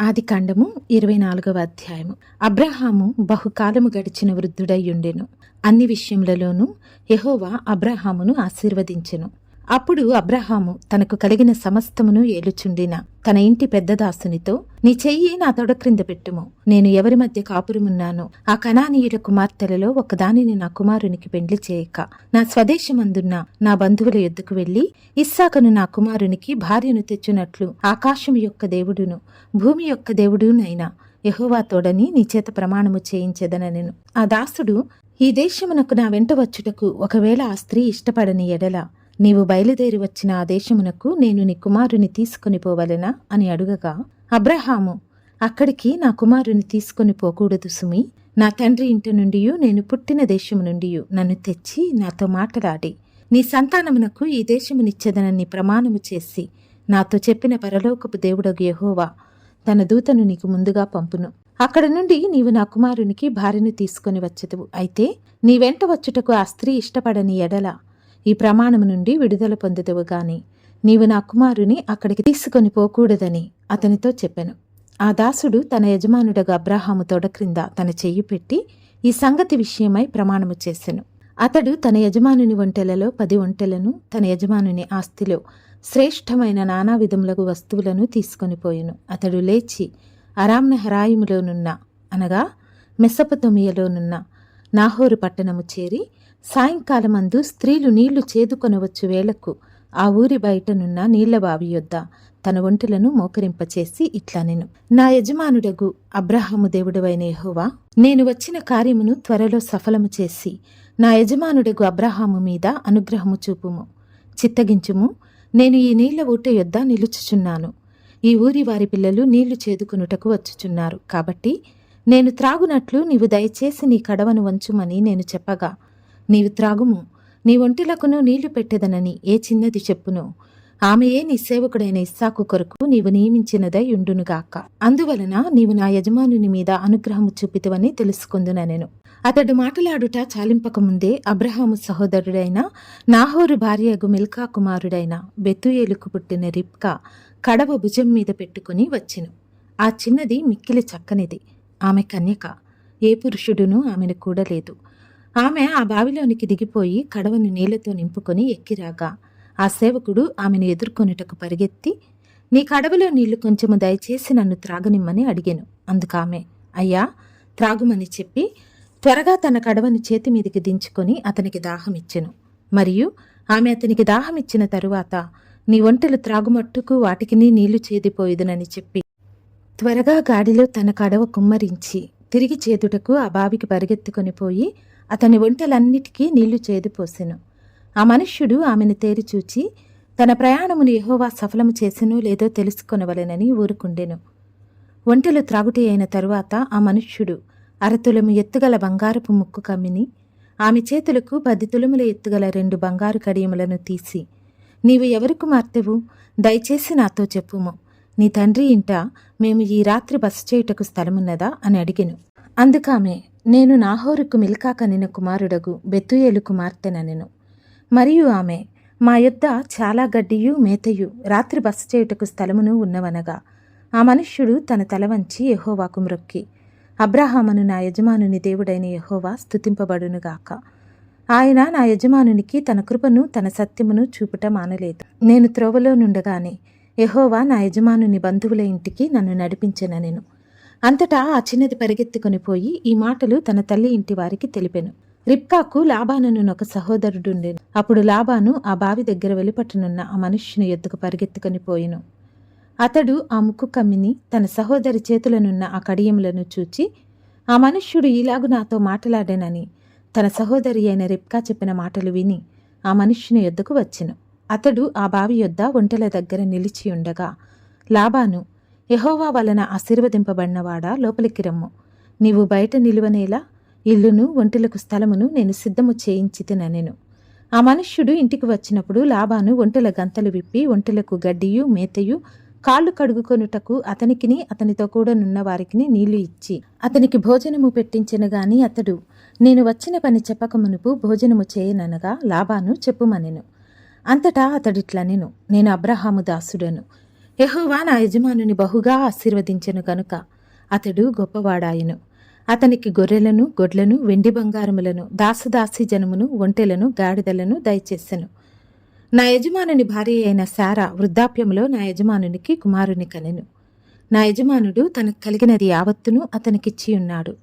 ఆది కాండము ఇరవై నాలుగవ అధ్యాయము. అబ్రహాము బహుకాలము గడిచిన వృద్ధుడయ్యుండెను అన్ని విషయములలోనూ యహోవా అబ్రహామును ఆశీర్వదించెను. అప్పుడు అబ్రహాము తనకు కలిగిన సమస్తమును ఏలుచుండిన తన ఇంటి పెద్దదాసునితో నీ చెయ్యి నా తొడ క్రింద పెట్టుము నేను ఎవరి మధ్య కాపురమున్నాను ఆ కణానీయుల కుమార్తెలలో ఒకదానిని నా కుమారునికి పెండ్లి చేయక. నా స్వదేశమందున్న నా బంధువుల యొద్దకు వెళ్ళి ఇస్సాకను నా కుమారునికి భార్యను తెచ్చునట్లు ఆకాశం యొక్క దేవుడును భూమి యొక్క దేవుడునైనా యహోవా తోడని నీ చేత ప్రమాణము చేయించెదనెను. ఆ దాసుడు ఈ దేశమునకు నా వెంట వచ్చుటకు ఒకవేళ ఆ స్త్రీ ఇష్టపడని ఎడల నీవు బయలుదేరి వచ్చిన ఆ దేశమునకు నేను నీ కుమారుని తీసుకుని పోవలెనా? అని అడుగగా అబ్రహాము అక్కడికి నా కుమారుని తీసుకొని పోకూడదు సుమి. నా తండ్రి ఇంటి నుండి నేను పుట్టిన దేశము నుండి నన్ను తెచ్చి నాతో మాట్లాడి. నీ సంతానమునకు ఈ దేశమునిచ్చేదనని ప్రమాణము చేసి నాతో చెప్పిన పరలోకపు దేవుడగు యహోవా తన దూతను నీకు ముందుగా పంపును. అక్కడ నుండి నీవు నా కుమారునికి భార్యను తీసుకొని వచ్చదువు. అయితే నీ వెంట వచ్చుటకు ఆ స్త్రీ ఇష్టపడని ఎడల ఈ ప్రమాణము నుండి విడుదల పొందుదువు గాని. నీవు నా కుమారుని అక్కడికి తీసుకొని పోకూడదని అతనితో చెప్పెను. ఆ దాసుడు తన యజమానుడగా అబ్రాహాము తొడ క్రింద తన చెయ్యి పెట్టి ఈ సంగతి విషయమై ప్రమాణము చేసెను. అతడు తన యజమానుని ఒంటెలలో పది ఒంటెలను తన యజమానుని ఆస్తిలో శ్రేష్టమైన నానా విధములకు వస్తువులను తీసుకొని పోయెను. అతడు లేచి అరామ్న హరాయిములోనున్న అనగా మెసపతొమియలోనున్న నాహోరు పట్టణము చేరి సాయంకాలమందు స్త్రీలు నీళ్ళు చేదుకొనవచ్చు వేళకు ఆ ఊరి బయటనున్న నీళ్ళబావి యొద్ద తన ఒంటులను మోకరింపచేసి ఇట్లా నేను. నా యజమానుడగు అబ్రహాము దేవుడవైన యెహోవా నేను వచ్చిన కార్యమును త్వరలో సఫలము చేసి నా యజమానుడగు అబ్రహాము మీద అనుగ్రహము చూపుము. చిత్తగించుము. నేను ఈ నీళ్ళ ఊట యొద్ద నిలుచుచున్నాను. ఈ ఊరి వారి పిల్లలు నీళ్ళు చేదుకునుటకు వచ్చుచున్నారు. కాబట్టి నేను త్రాగునట్లు నీవు దయచేసి నీ కడవను వంచుమని నేను చెప్పగా నీవు త్రాగుము నీ ఒంటిలకును నీళ్ళు పెట్టెదనని ఏ చిన్నది చెప్పును. ఆమెయే నీ సేవకుడైన ఇస్సాకు కొరకు నీవు నియమించినదై ఉండునుగాక. అందువలన నీవు నా యజమానుని మీద అనుగ్రహము చూపితవని తెలుసుకుందున నేను. అతడు మాటలాడుట చాలింపకముందే అబ్రహాము సహోదరుడైన నాహోరు భార్యగు మిల్కా కుమారుడైన బెత్తుయేలుకు పుట్టిన రిప్కా కడవ భుజం మీద పెట్టుకుని వచ్చెను. ఆ చిన్నది మిక్కిలి చక్కనిది. ఆమె కన్యక. ఏ పురుషుడును ఆమెను కూడలేదు. ఆమె ఆ బావిలోనికి దిగిపోయి కడవను నీళ్ళతో నింపుకొని ఎక్కిరాగా ఆ సేవకుడు ఆమెను ఎదుర్కొనుటకు పరిగెత్తి నీ కడవలో నీళ్ళు కొంచెము దయచేసి నన్ను త్రాగనిమ్మని అడిగాను. అందుకామె అయ్యా త్రాగుమని చెప్పి త్వరగా తన కడవను చేతి మీదికి దించుకొని అతనికి దాహమిచ్చెను మరియు ఆమె అతనికి దాహమిచ్చిన తరువాత నీ ఒంటెలు త్రాగుమట్టుకు వాటికి నీళ్ళు చేదిపోయేదనని చెప్పి త్వరగా గాడిలో తన కడవ కుమ్మరించి తిరిగి చేదుటకు ఆ బావికి పరిగెత్తుకొని పోయి అతని ఒంటలన్నిటికీ నీళ్ళు చేదిపోసెను ఆ మనుష్యుడు ఆమెను తేరి చూచి తన ప్రయాణమును ఎహోవా సఫలము చేసెను లేదో తెలుసుకొనవలెనని ఊరుకుండెను. ఒంటెలు త్రాగుటి అయిన తరువాత ఆ మనుష్యుడు అరతులము ఎత్తుగల బంగారపు ముక్కు కమ్మిని ఆమె చేతులకు పది తులముల ఎత్తుగల రెండు బంగారు కడియములను తీసి నీవు ఎవరి కుమార్తెవు? దయచేసి నాతో చెప్పుము. నీ తండ్రి ఇంట మేము ఈ రాత్రి బస చేయుటకు స్థలమున్నదా? అని అడిగెను. అందుకామె నేను నాహోరుకు మిల్కా కనిన కుమారుడగు బెత్తుయేలు కుమార్తెనెను మరియు ఆమె మా యొద్ద చాలా గడ్డియు మేతయు రాత్రి బస చేయుటకు స్థలమును ఉన్నవనగా ఆ మనుష్యుడు తన తల వంచి యహోవాకు మ్రొక్కి. అబ్రహామను నా యజమానుని దేవుడైన యహోవా స్థుతింపబడునుగాక ఆయన నా యజమానునికి తన కృపను తన సత్యమును చూపుట మానలేదు. నేను త్రోవలో నుండగానే ఎహోవా నా యజమానుని బంధువుల ఇంటికి నన్ను నడిపించిన నేను. అంతటా ఆ చిన్నది పరిగెత్తుకొని పోయి ఈ మాటలు తన తల్లి ఇంటి వారికి తెలిపెను. రిప్కాకు లాబానును ఒక సహోదరుడుండే అప్పుడు లాబాను ఆ బావి దగ్గర వెలుపట్టునున్న ఆ మనుష్యుని ఎద్దుకు పరిగెత్తుకొని పోయిను. అతడు ఆ ముక్కు కమ్మిని తన సహోదరి చేతులనున్న ఆ కడియములను చూచి ఆ మనుష్యుడు ఈలాగు నాతో మాట్లాడానని తన సహోదరి అయిన రిప్కా చెప్పిన మాటలు విని ఆ మనుష్యుని ఎద్దుకు వచ్చెను. అతడు ఆ బావి యొద్ద ఒంటెల దగ్గర నిలిచి ఉండగా లాబాను యహోవా వలన ఆశీర్వదింపబడినవాడా? లోపలికి రమ్ము. నీవు బయట నిలువనేలా ఇల్లును ఒంటెలకు స్థలమును నేను సిద్ధము చేయించి తిననెను ఆ మనుష్యుడు ఇంటికి వచ్చినప్పుడు లాబాను ఒంటెల గంతలు విప్పి ఒంటెలకు గడ్డియు మేతయు కాళ్ళు కడుగుకొనుటకు అతనికిని అతనితో కూడా నున్న వారికి నీళ్ళు ఇచ్చి అతనికి భోజనము పెట్టించిన గాని అతడు నేను వచ్చిన పని చెప్పక మునుపు భోజనము చేయననగా లాబాను చెప్పుమనెను. అంతటా అతడిట్లనెను నేను అబ్రహాము దాసుడను. యహోవా నా యజమానుని బహుగా ఆశీర్వదించెను గనుక. అతడు గొప్పవాడాయను. అతనికి గొర్రెలను గొడ్లను వెండి బంగారములను దాసదాసి జనమును ఒంటెలను గాడిదలను దయచేసెను. నా యజమానుని భార్య అయిన శారా వృద్ధాప్యంలో నా యజమానునికి కుమారుని కనెను. నా యజమానుడు తనకు కలిగినది యావత్తును అతనికిచ్చి ఉన్నాడు.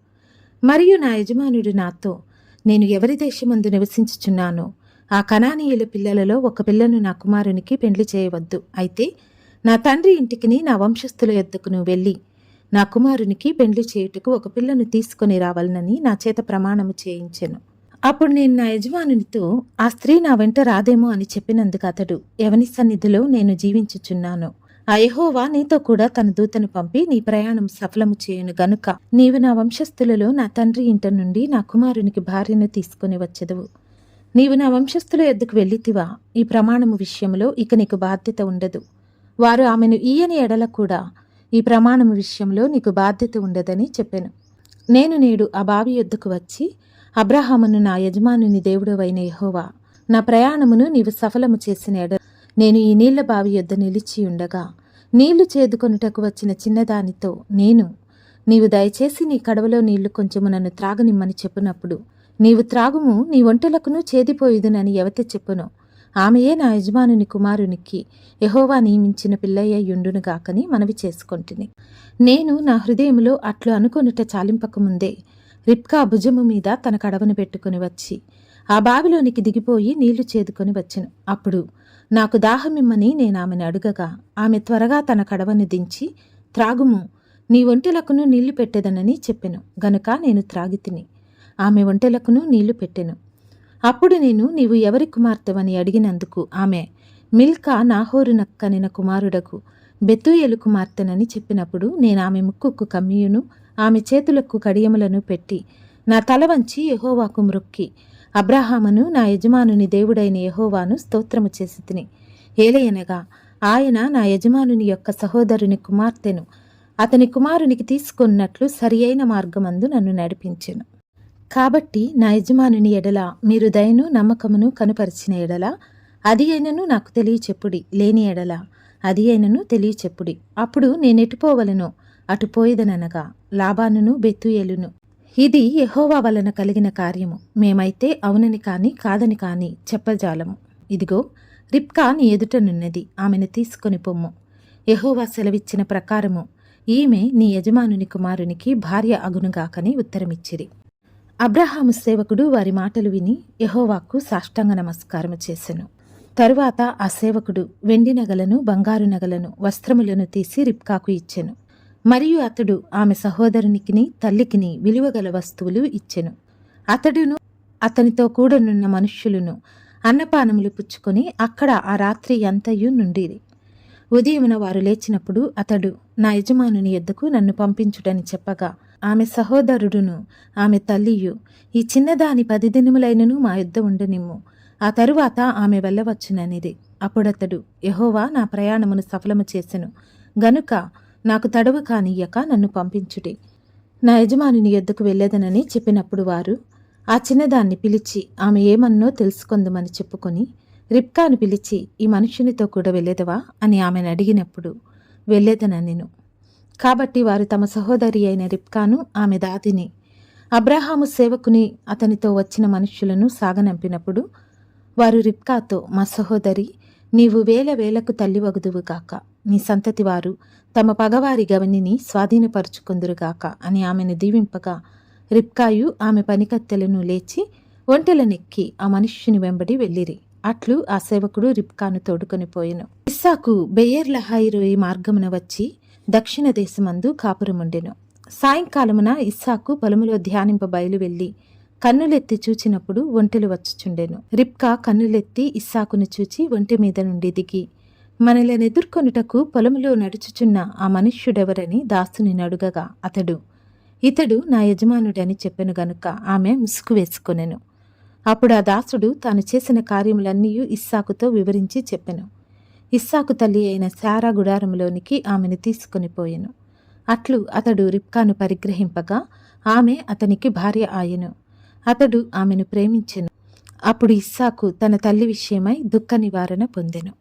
మరియు నా యజమానుడు నాతో నేను ఎవరి దేశమందు నివసించుచున్నానో ఆ కణానీయుల పిల్లలలో ఒక పిల్లను నా కుమారునికి పెండ్లి చేయవద్దు. అయితే నా తండ్రి ఇంటికిని నా వంశస్థుల యొద్దకును వెళ్ళి నా కుమారునికి పెండ్లి చేయుటకు ఒక పిల్లను తీసుకొని రావాలనని నా చేత ప్రమాణము చేయించెను. అప్పుడు నేను నా యజమానునితో ఆ స్త్రీ నా వెంట రాదేమో అని చెప్పినందుకు అతడు ఎవని సన్నిధిలో నేను జీవించుచున్నాను ఆ యహోవా నీతో కూడా తన దూతను పంపి నీ ప్రయాణం సఫలము చేయును గనుక నీవు నా వంశస్థులలో నా తండ్రి ఇంట నుండి నా కుమారునికి భార్యను తీసుకొని వచ్చెదవు. నీవు నా వంశస్థుల ఎద్దుకు వెళ్ళితివా? ఈ ప్రమాణము విషయంలో ఇక నీకు బాధ్యత ఉండదు. వారు ఆమెను ఈయని ఎడల కూడా ఈ ప్రమాణము విషయంలో నీకు బాధ్యత ఉండదని చెప్పాను. నేను నేడు ఆ బావి యొద్దకు వచ్చి అబ్రహామును నా యజమానుని దేవుడవైన యహోవా నా ప్రయాణమును నీవు సఫలము చేసిన ఎడ నేను ఈ నీళ్ళ బావి యొద్ద నిలిచి ఉండగా నీళ్ళు చేదుకొనుటకు వచ్చిన చిన్నదానితో నేను నీవు దయచేసి నీ కడవలో నీళ్ళు కొంచెము నన్ను త్రాగనిమ్మని చెప్పినప్పుడు నీవు త్రాగుము నీ ఒంటెలకును చేదిపోయిదునని ఎవతే చెప్పును. ఆమెయే నా యజమానుని కుమారునికి యహోవా నియమించిన పిల్లయ్యుండునుగాకని మనవి చేసుకొంటిని. నేను నా హృదయములో అట్లు అనుకొనుట చాలింపకముందే రిప్కా భుజము మీద తన కడవను పెట్టుకుని వచ్చి ఆ బావిలోనికి దిగిపోయి నీళ్ళు చేదుకొని వచ్చెను. అప్పుడు నాకు దాహమిమ్మని నేను ఆమెను అడుగగా ఆమె త్వరగా తన కడవను దించి త్రాగుము నీ ఒంటెలకును నీళ్ళు పెట్టెదనని చెప్పెను. గనుక నేను త్రాగితిని ఆమె ఒంటెలకును నీళ్ళు పెట్టెను. అప్పుడు నేను నీవు ఎవరి కుమార్తెవని అడిగినందుకు ఆమె మిల్కా నాహోరు నక్కనిన కుమారుడకు బెతుయేలు కుమార్తెనని చెప్పినప్పుడు నేను ఆమె ముక్కుకు కమ్మియును ఆమె చేతులకు కడియములను పెట్టి నా తల వంచి యహోవాకు మ్రొక్కి అబ్రహామును నా యజమానుని దేవుడైన యహోవాను స్తోత్రము చేసి తిని ఏలయనగా ఆయన నా యజమానుని యొక్క సహోదరుని కుమార్తెను అతని కుమారునికి తీసుకున్నట్లు సరియైన మార్గమందు నన్ను నడిపించెను. కాబట్టి నా యజమానుని ఎడల మీరు దయను నమ్మకమును కనుపరిచిన ఎడల అది అయినను నాకు తెలియచెప్పుడి లేని ఎడల అది అయినను తెలియచెప్పుడి. అప్పుడు నేనెటుపోవలను? అటు లాభానును బెత్తుయేలును ఇది యహోవా వలన కలిగిన కార్యము. మేమైతే అవునని కాని కాదని కాని చెప్పజాలము. ఇదిగో రిప్కా నీ ఎదుటనున్నది ఆమెను తీసుకొని పొమ్ము. యహోవా సెలవిచ్చిన ప్రకారము ఈమె నీ యజమానుని కుమారునికి భార్య అగునుగాకని ఉత్తరమిచ్చిరి. అబ్రహాము సేవకుడు వారి మాటలు విని యహోవాకు సాష్టాంగ నమస్కారము చేసెను. తరువాత ఆ సేవకుడు వెండి నగలను బంగారు నగలను వస్త్రములను తీసి రిప్కాకు ఇచ్చెను. మరియు అతడు ఆమె సహోదరునికిని తల్లికిని విలువగల వస్తువులు ఇచ్చెను. అతడును అతనితో కూడనున్న మనుష్యులను అన్నపానములు పుచ్చుకొని అక్కడ ఆ రాత్రి అంతయు నుండిరి. ఉదయమున వారు లేచినప్పుడు అతడు నా యజమానుని ఎద్దకు నన్ను పంపించుడని చెప్పగా ఆమె సహోదరుడును ఆమె తల్లియు ఈ చిన్నదాని పది దినములైనను మా యుద్ధ ఉండనిమ్ము. ఆ తరువాత ఆమె వెళ్ళవచ్చుననిది. అప్పుడతడు యహోవా నా ప్రయాణమును సఫలము చేసెను. గనుక నాకు తడవు కానియ్యక నన్ను పంపించుడి. నా యజమానిని ఎద్దుకు వెళ్ళేదనని చెప్పినప్పుడు వారు ఆ చిన్నదాన్ని పిలిచి ఆమె ఏమన్నో తెలుసుకుందమని చెప్పుకొని రిప్కాను పిలిచి ఈ మనుషునితో కూడా వెళ్ళేదవా అని ఆమెను అడిగినప్పుడు వెళ్ళేదనెను కాబట్టి వారు తమ సహోదరి అయిన రిప్కాను ఆమె దాదిని అబ్రహాము సేవకుని అతనితో వచ్చిన మనుష్యులను సాగనంపినప్పుడు వారు రిప్కాతో మా సహోదరి నీవు వేల వేలకు తల్లివగుదువు గాక. నీ సంతతి వారు తమ పగవారి గవనిని స్వాధీనపరుచుకుందురుగాక అని ఆమెను దీవింపగా రిప్కాయు ఆమె పనికత్తెలను లేచి ఒంటెలనెక్కి ఆ మనుష్యుని వెంబడి వెళ్ళిరి. అట్లు ఆ సేవకుడు రిప్కాను తోడుకొని పోయెను. ఇస్సాకు బెయ్యర్ లహాయిరోయి మార్గమున వచ్చి దక్షిణ దేశమందు కాపురముండెను. సాయంకాలమున ఇస్సాకు పొలములో ధ్యానింప బయలు వెళ్ళి కన్నులెత్తి చూచినప్పుడు ఒంటెలు వచ్చుచుండెను. రిప్కా కన్నులెత్తి ఇస్సాకును చూచి ఒంటె మీద నుండి దిగి మనలను ఎదుర్కొనుటకు పొలములో నడుచుచున్న ఆ మనుష్యుడెవరని దాసుని నడుగగా అతడు ఇతడు నా యజమానుడని చెప్పెను గనుక ఆమె ముసుగు వేసుకొనెను. అప్పుడు ఆ దాసుడు తాను చేసిన కార్యములన్నీ ఇస్సాకుతో వివరించి చెప్పెను. ఇస్సాకు తల్లి అయిన శారా గుడారంలోనికి ఆమెను తీసుకొని పోయెను. అట్లు అతడు రిప్కాను పరిగ్రహింపగా ఆమె అతనికి భార్య ఆయెను. అతడు ఆమెను ప్రేమించెను. అప్పుడు ఇస్సాకు తన తల్లి విషయమై దుఃఖ నివారణ పొందెను.